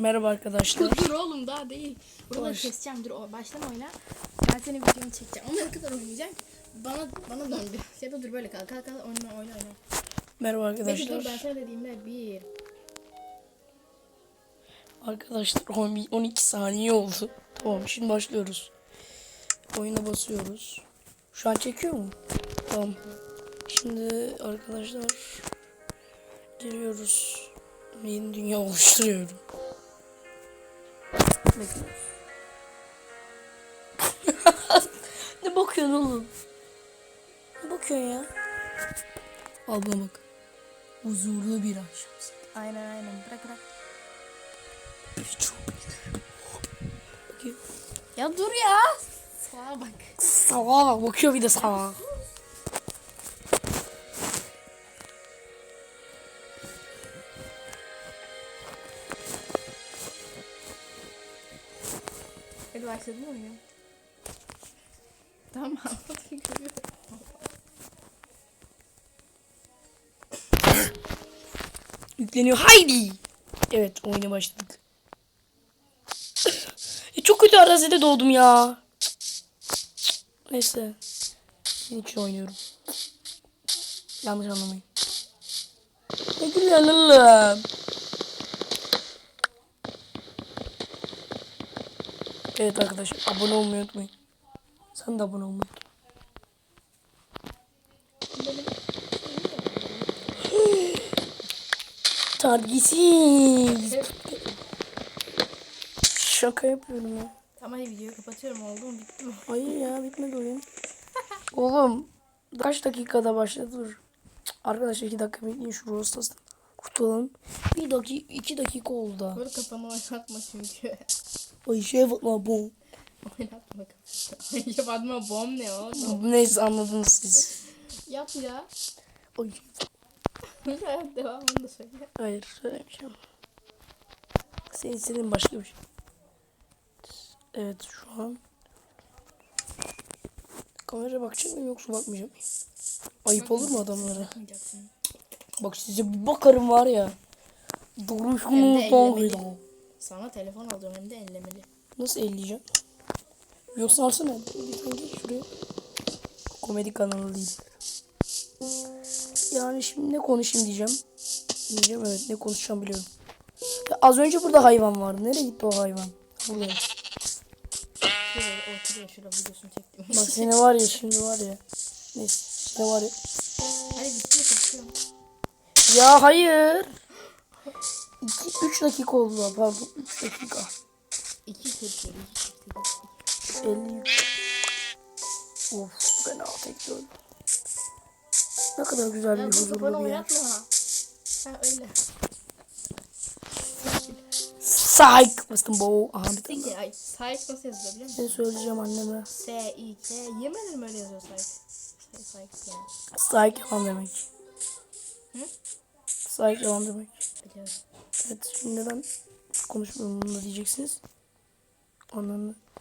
Merhaba arkadaşlar. Dur oğlum daha değil. Buraları Boş. keseceğim. Dur o baştan oyna. Ben senin videonu çekeceğim. Ne kadar oynayacağım? Bana bana dön da dur böyle kal. Kal kal oyna oyna oyna. Merhaba Peki dur ben arkadaşlar. sana dediğimde bir. Arkadaşlar 10 12 saniye oldu. Tamam şimdi başlıyoruz. Oyuna basıyoruz. Şu an çekiyor mu? Tamam. Şimdi arkadaşlar giriyoruz. Yeni dünya oluşturuyorum. Bekliyoruz. ne bakıyorsun oğlum? Ne bakıyorsun ya? Al buna bak. Huzurlu bir akşam. Aynen aynen. Bırak bırak. Çok. Ya dur ya. Sağa bak. Sağa bak bakıyor bir de sağa. Başladın mı oyun? Tamam. görüyorum. Yükleniyor. Haydi. Evet oyuna başladık. E, çok kötü arazide doğdum ya. Neyse. Senin için oynuyorum. Yanlış anlamayın. Ne gülüyorsun oğlum? Evet arkadaşlar abone olmayı unutmayın. Sen de abone olmayı. Targisiz. Şaka yapıyorum ya. Tamam hadi videoyu kapatıyorum. Oldu mu? Bitti mi? Hayır ya bitmedi oyun. Oğlum kaç dakikada başladı dur. Arkadaşlar iki dakika bekleyin şu Rostas'tan kurtulalım. Bir dakika iki dakika oldu daha. Dur kafanı oynatma çünkü. Ay yapma bu. oynatma kafanı. Ya Fatma bom ne oğlum? Neyse anladınız siz. Yap ya. Ay, Hayat devamını da söyle. hayır söylemeyeceğim. Senin istediğin başka bir şey. Evet şu an. Kameraya bakacak mıyım yoksa bakmayacak mıyım? Ayıp olur mu adamlara? Bak size bir bakarım var ya. Hem Duruşunu de ellemeli. doğruyla. Sana telefon alacağım hem de ellemeli. Nasıl elleyeceğim? Yoksa alsana. Lütfen gel şuraya. Komedi kanalı değil. Yani şimdi ne konuşayım diyeceğim. Diyeceğim evet ne konuşacağım biliyorum. Ya az önce burada hayvan vardı. Nereye gitti o hayvan? Burada. Şurada oturuyor şurada videosunu çektim. Bak seni var ya şimdi var ya. Neyse seni var ya. Hadi bitti mi kapatıyorum. Ya hayır. 3 dakika oldu pardon 3 dakika. İki kırkları iki kırkları. 50 Of fena tek gördüm. Ne kadar güzel bir Ya huzurlu bir yer. Ha öyle. Psych bastım bo. Aha bir tane. Sahip nasıl yazılıyor biliyor musun? Ne söyleyeceğim anneme. S I K yemedim mi öyle yazıyor sahip? Sahip yani. Psych yalan demek. Hı? Psych yalan demek. Biliyorum. Evet şimdi neden konuşmuyorum bunu diyeceksiniz.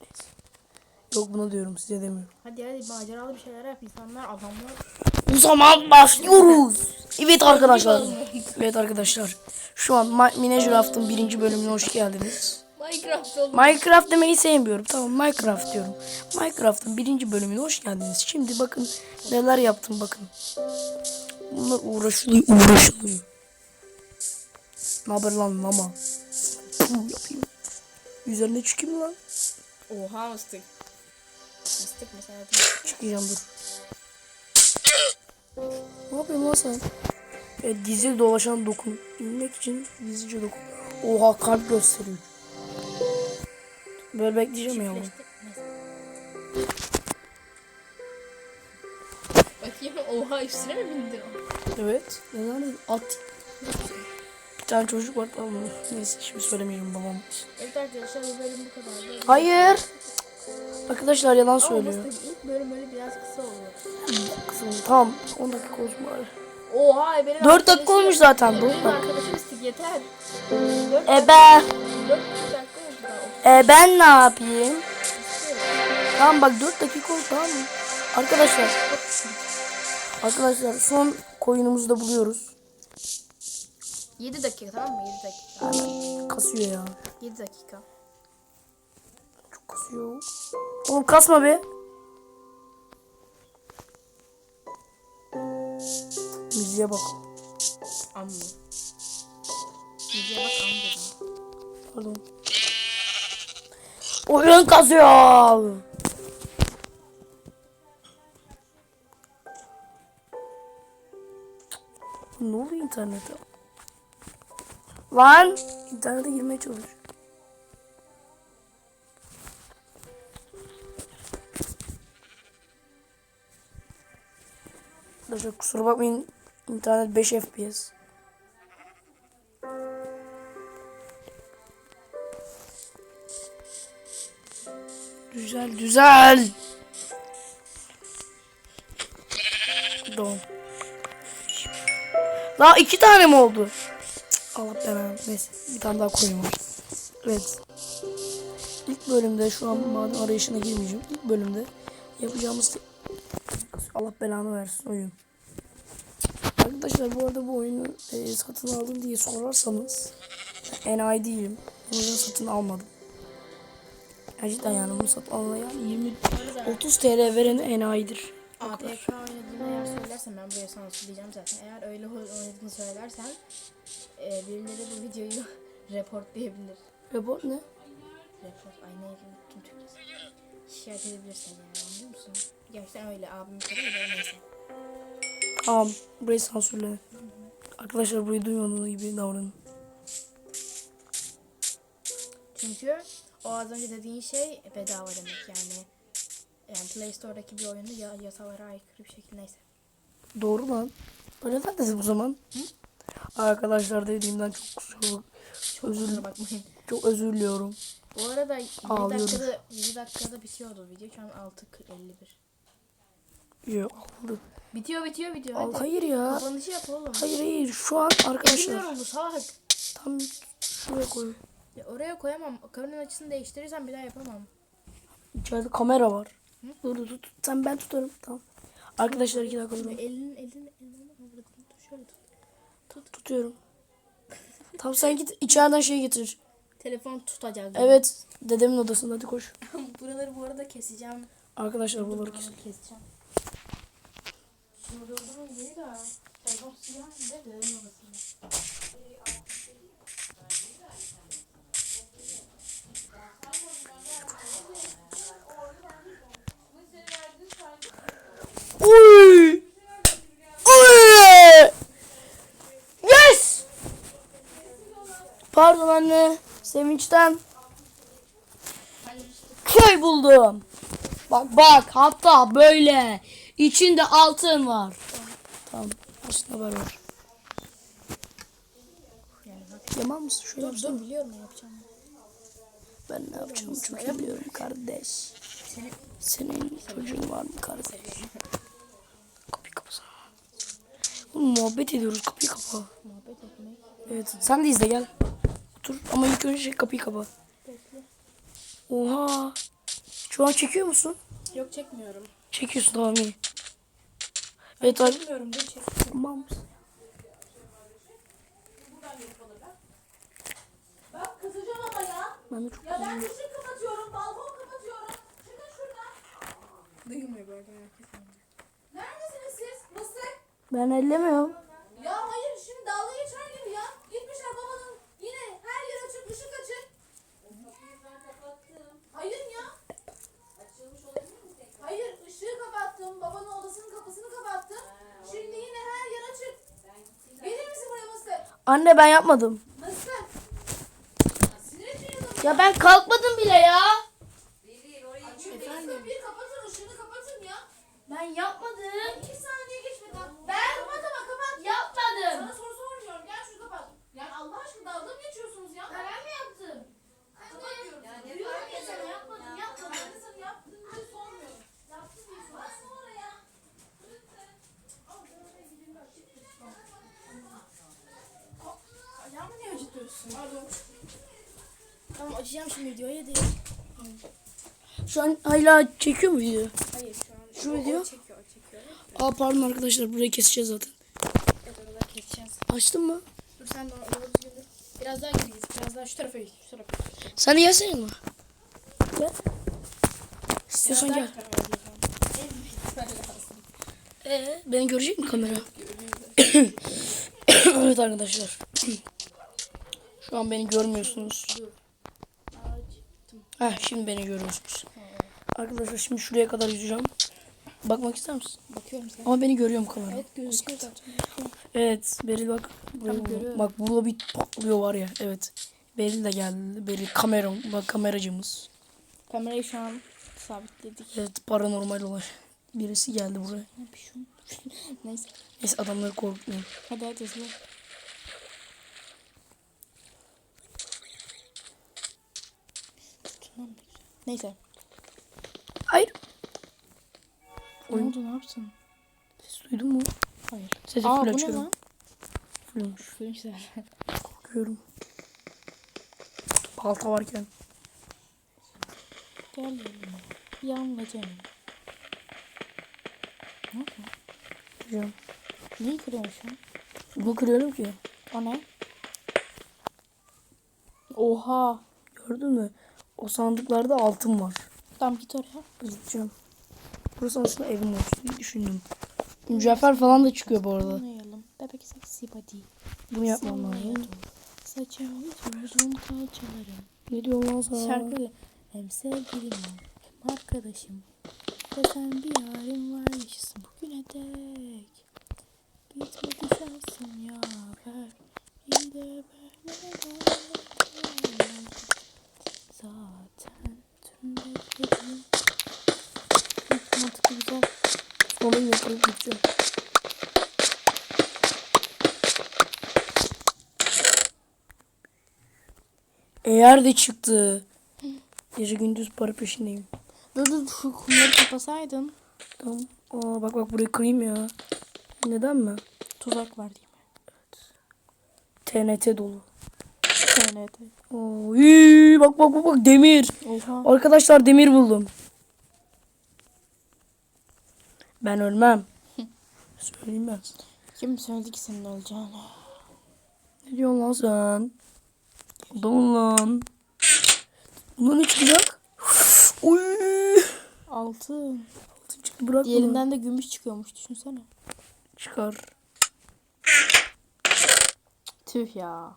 Neyse. Yok buna diyorum size demiyorum. Hadi hadi maceralı bir şeyler yap insanlar adamlar. O zaman başlıyoruz. Evet arkadaşlar. Evet arkadaşlar. Şu an Minecraft'ın birinci bölümüne hoş geldiniz. Minecraft oldu. Minecraft demeyi sevmiyorum. Tamam Minecraft diyorum. Minecraft'ın birinci bölümüne hoş geldiniz. Şimdi bakın neler yaptım bakın. Bunlar uğraşılıyor uğraşılıyor. Ne haber lan lama? Puh, yapayım. Üzerine çıkayım lan. Oha mıstık. Mıstık mesela. Çıkacağım dur. Ne yapıyorsun lan sen? Evet, gizli dolaşan dokun. İnmek için gizlice dokun. Oha kalp gösteriyor. Böyle bekleyeceğim ya. Bakayım oha üstüne mi bindin? Evet. Neden? At. Tane çocuk var tamam mı? Neyse şimdi söylemeyeyim babam. Evet arkadaşlar bu bölüm bu kadar. Hayır. Arkadaşlar yalan Ama söylüyor. mıstık ilk bölüm böyle biraz kısa oluyor. Kızım tamam 10 dakika olsun bari. Oha benim 4 dakika olmuş zaten bu. Benim arkadaşım mıstık yeter. 4 E ben, 4 dakika oldu daha. e ben ne yapayım? Tamam bak 4 dakika oldu tamam mı? Arkadaşlar. Arkadaşlar son koyunumuzu da buluyoruz. 7 dakika tamam mı? 7 dakika. Kasıyor ya. 7 dakika. Çok kasıyor. Oğlum kasma be. Müziğe bak. Amma. Müziğe bak amma dedim. Pardon. Oyun kasıyor. Ne oluyor internete? Lan internete girmeye çalış. Arkadaşlar kusura bakmayın internet 5 FPS. Güzel güzel. Doğum. Daha iki tane mi oldu? Allah belanı. Neyse bir tane daha koyayım. Evet. İlk bölümde şu an maden arayışına girmeyeceğim. İlk bölümde yapacağımız Allah belanı versin oyun. Arkadaşlar bu arada bu oyunu e, satın aldın diye sorarsanız enayi değilim. Yüzden satın almadım. Gerçekten yani bunu satın almayan 20 30 TL veren enayidir. APK oynadığını eğer söylersen ben buraya sana söyleyeceğim zaten. Eğer öyle oynadığını söylersen e, birileri bu videoyu reportlayabilir. Report ne? Report ay ne tüm Türkçesi. Şikayet edebilirsin yani anlıyor musun? Gerçekten öyle abim söylüyor da neyse. Tamam. Burayı sansürle. Arkadaşlar burayı duymadığınız gibi davranın. Çünkü o az önce dediğin şey bedava demek yani. Yani Play Store'daki bir oyunda ya, yasalara aykırı bir şekilde neyse. Doğru lan. De dedim o zaman. Arkadaşlar dediğimden çok kusura çok özür, bakmayın. çok özür diliyorum. Bu arada 7 Ağlıyorum. dakikada, 7 dakikada bitiyordu video. Şu an 6.51. Yok aldı. Bitiyor bitiyor video. Al, Hadi. hayır ya. Kapanışı yap oğlum. Hayır hayır şu an arkadaşlar. Bilmiyorum bu salak. Tam şuraya koy. Ya oraya koyamam. Kameranın açısını değiştirirsem bir daha yapamam. İçeride kamera var. Dur dur tut. Sen ben tutarım. Tamam. Arkadaşlar iki dakika durun. Elinin elini elini avradını tut şöyle tut. Tutuyorum. Tamam sen git içeriden şey getir. Telefon tutacağız. Evet. Dedemin odasında hadi koş. Buraları bu arada keseceğim. Arkadaşlar buraları kes. keseceğim. Şunu doldurun geri de. Telefon siyah dedemin odasında. Pardon anne. Sevinçten. Köy buldum. Bak bak hatta böyle. İçinde altın var. Tamam. Aslında haber var. Yaman mısın? Şöyle Dur dur biliyorum ne yapacağım. Ben ne yapacağımı çok iyi biliyorum kardeş. Seni Senin çocuğun var mı kardeş? Kapıyı kapasana. Oğlum muhabbet ediyoruz kapıyı kapa. muhabbet etmek. Evet sen de izle gel. Otur ama ilk önce şey kapıyı kapa. Bekle. Oha. Şu an çekiyor musun? Yok çekmiyorum. Çekiyorsun tamam iyi. Evet. Çekmiyorum dur çek. Tamam. Bak kızacağım ama ya. Ben de çok Ya ben ışık kapatıyorum, balkon kapatıyorum. Çıkın şuradan. Duyulmuyor bu arada etmeyin. Neredesiniz siz? Nasıl? Ben ellemiyorum. Ya hayır şimdi dalga geçer gibi ya. Gitmişler babanın yine her yer açık, ışık açık. Kapıyı ben kapattım. Hayır ya. Açılmış olabilir mi tekrar? Hayır ışığı kapattım. Babanın odasının kapısını kapattım. Şimdi yine her yer açık. Gelir misin buraya Mısır? Anne ben yapmadım. Adamı. Ya ben kalkmadım bile ya. Efendim? Kapıyı kapatın, ışığını kapatın ya. Ben yapmadım. İki saniye geçmedi. Ben kapat ama kapat. Yapmadım. Sana soru sormuyorum. Gel şunu kapat. Yani Allah aşkına dalga mı geçiyorsunuz ya? Ben mi yaptım? Kapat diyorum. Diyorum ya sana yapmadım yapmadım. Ben de sana yaptım diye sormuyorum. Yaptım diye soruyorum. Basma oraya. Ayağımı niye acıtıyorsun? Pardon. Tamam açacağım şimdi videoyu hadi. Şu an hala çekiyor mu video? Hayır şu an. Şu o- video? çekiyor o çekiyor. Aa pardon arkadaşlar burayı keseceğiz zaten. Evet oraları keseceğiz. Açtın mı? Dur sen de dur. Biraz daha git. Biraz daha şu tarafa git. Şu tarafa git. Sen de gelsene yanıma. Gel. İstiyorsan gel. Ee, beni görecek mi kamera? evet arkadaşlar. Şu an beni görmüyorsunuz. Acıktım. Ha şimdi beni görüyorsunuz. Arkadaşlar şimdi şuraya kadar yüzeceğim. Bakmak ister misin? Bakıyorum sen. Ama beni görüyor mu kamera? Evet gözüküyor zaten. Evet Beril bak. Buraya bak. görüyorum. bak burada bir patlıyor var ya. Evet. Beril de geldi. Beril kamera, bak kameracımız. Kamerayı şu an sabitledik. Evet paranormal olay. Birisi geldi buraya. Neyse. Neyse adamları korkutmayın. Hadi hadi hızlı. Tamam, Neyse. Hayır. Ne Oyun. oldu ne yaptın? Ses duydun mu? Hayır. Sesi Aa full bu ne açıyorum. lan? Güzel. Korkuyorum. Balta varken. Gel yanıma. Yanma canım. Ne yapıyorsun? Kırıyorum. Neyi kırıyorsun? Bunu kırıyorum ki. O ne? Oha. Gördün mü? O sandıklarda altın var. Tamam git oraya. Gideceğim. Burası aslında evim olsun diye düşündüm. Mücevher falan da çıkıyor bu arada. Oynayalım. Bebek seksi body. Bunu yapmam lazım. Saçım uzun kalçalarım. Ne diyor lan sana? Şarkıyla hem sevgilim hem arkadaşım. Ve sen bir yarim var yaşasın bugüne dek. Gitme düşersin ya ver. İyi de ben Zaten tüm beklediğim. Mantıklı güzel. Onu yapıp gideceğim. Eğer de çıktı. Gece gündüz para peşindeyim. Dur dur şu kumları kapasaydın. Tamam. Aa, bak bak burayı kırayım ya. Neden mi? Tuzak var değil mi? TNT dolu. TNT. Oy, bak bak bak bak demir. Oha. Arkadaşlar demir buldum. Ben ölmem. Söyleyeyim ben. Kim söyledi ki senin olacağını? Ne diyorsun lan sen? Adamın lan. Bundan ne çıkacak? Oy. Altın. Altın çıktı bırak bunu. Diğerinden de gümüş çıkıyormuş düşünsene. Çıkar. Tüh ya.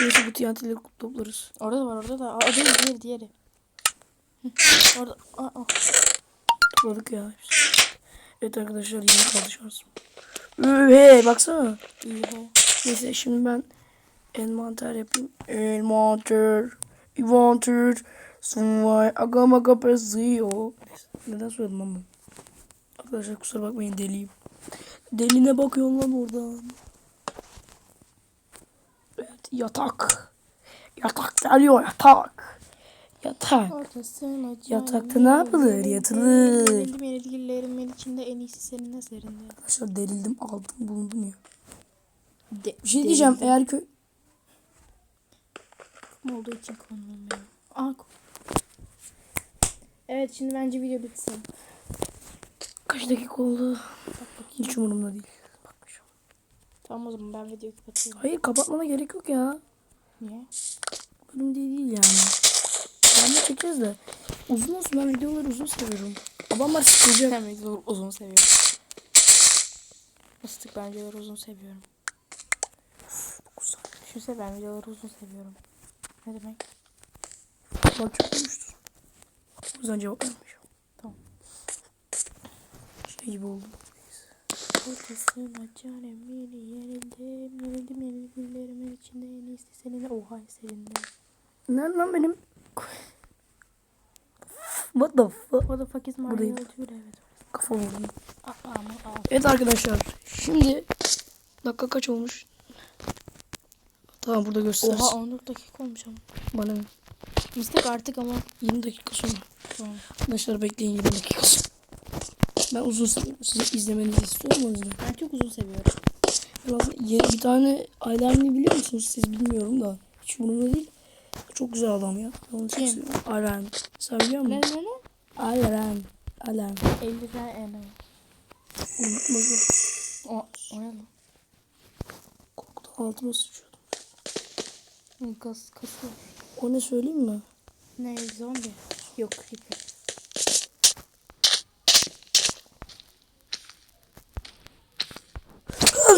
Neyse bu TNT'leri toplarız. Orada da var orada da. Aa değil diğeri diğeri. Orada. Aa, aa. Topladık ya. Evet arkadaşlar yeni. Üh, Hey baksana. İyi. Neyse şimdi ben envanter yapayım. Envanter. Envanter. Sunvay. Aga maga peziyo. Neden söyledim bunu? Arkadaşlar kusura bakmayın deliyim. Deline bakıyorsun lan oradan. Yatak. Yatak geliyor yatak. Yatak. Yatakta ne yapılır? Yatılır. Yenildim yenilgilerimin içinde en iyisi senin eserinde. Arkadaşlar delildim aldım bulundum ya. De, Bir şey diyeceğim eğer kö... olduğu için konulmuyor. Aa, Evet şimdi bence video bitsin. Kaç dakika oldu? Hiç umurumda değil. Tamam o zaman ben videoyu kapatıyorum. Hayır kapatmana gerek yok ya. Niye? Bölüm değil, değil yani. Ben de çekeceğiz de. Uzun olsun ben videoları uzun seviyorum. Adamlar sıkılacak. Ben videoları uzun seviyorum. Isıtık ben videoları uzun seviyorum. Düşünsene ben videoları uzun seviyorum. Ne demek? Bak çok olmuştur. O yüzden cevap vermeyeceğim. Tamam. Şey gibi oldu. Ortasına canemini yenildim. Yenildim yenilgilerimin içinde en iyisi seninle. Oha eserinde. Nerede lan benim? What the fuck? What the fuck is Mario Buradayım. Evet. Kafa vurdum. Aa, ama aa. Evet arkadaşlar. Şimdi dakika kaç olmuş? Tamam burada göstersin. Oha 14 dakika olmuş ama. Bana ne? Artık ama. 20 dakika sonra. Tamam. Arkadaşlar bekleyin 20 dakika sonra. Ben uzun seviyorum. Size izlemenizi istiyorum o yüzden. Ben çok uzun seviyorum. Bir tane Alarm'ı biliyor musunuz? Siz bilmiyorum da. Hiç umurumda değil. Çok güzel adam ya. Ben Onu çok seviyorum. Alarm. Sen biliyor Ne musun? ne ne? Alarm. Alarm. 50 tane ene. Unutmadım. O, o ne lan? Korktu. Altıma sıçıyordum. Kas, kasıyor. O ne söyleyeyim mi? Ne zombi? Yok creeper.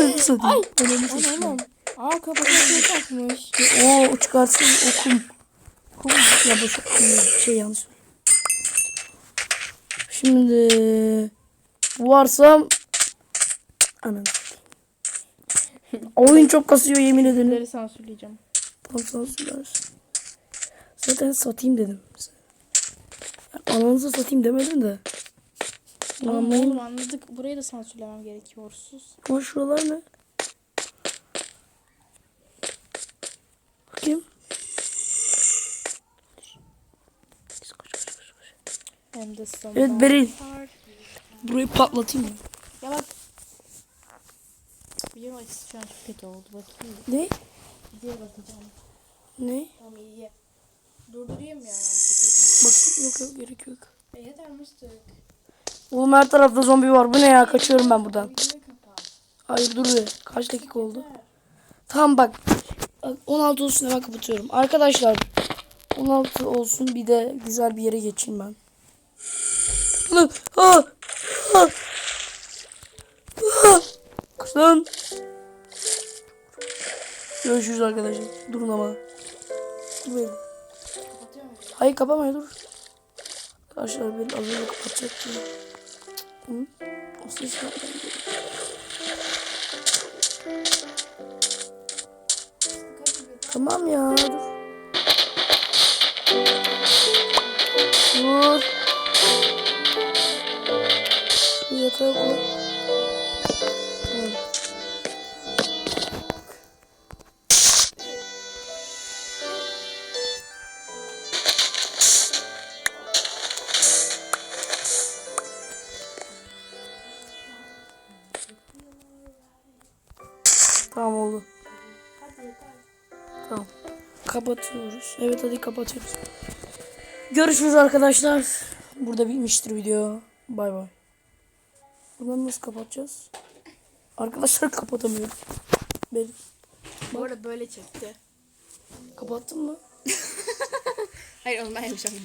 Hadi satayım. Anam. Aa kafasına takmış. Oo çıkarsın okum. Okum. Ya boş şey yanlış. Şimdi varsam anam. Oyun çok kasıyor yemin ederim. Bunları sansürleyeceğim. Tamam sansürlersin. Zaten satayım dedim. Ananızı satayım demedim de. Tamam oğlum anladık. Burayı da sansürlemem gerekiyor. Sus. Ama şuralar ne? Bakayım. Evet Beril. Burayı patlatayım mı? Ya bak. Video açısı şu an çok kötü oldu. Bakayım. Ne? Videoya bakacağım. Ne? Tamam iyi. Durdurayım ya. Bak yok yok gerek yok. E yeter mıstık. Oğlum her tarafta zombi var. Bu ne ya? Kaçıyorum ben buradan. Hayır dur be. Kaç dakika oldu? Tamam bak. Bak, 16 olsun hemen kapatıyorum. Arkadaşlar 16 olsun bir de güzel bir yere geçeyim ben. Ha. Görüşürüz arkadaşlar. Durun ama. Dur beni. Kapatıyor musun? Hayır kapamayın dur. Arkadaşlar ben az önce kapatacaktım. Hı? O ses nereden geliyor? Tamam ya dur. Dur. Yatağa koy. Tamam oldu. Tamam. Kapatıyoruz. Evet hadi kapatıyoruz. Görüşürüz arkadaşlar. Burada bitmiştir video. Bay bay. Buradan nasıl kapatacağız? Arkadaşlar kapatamıyorum. Ben Bu arada böyle çekti. kapattın mı? Hayır onu ben yapacağım.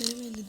Benim elimde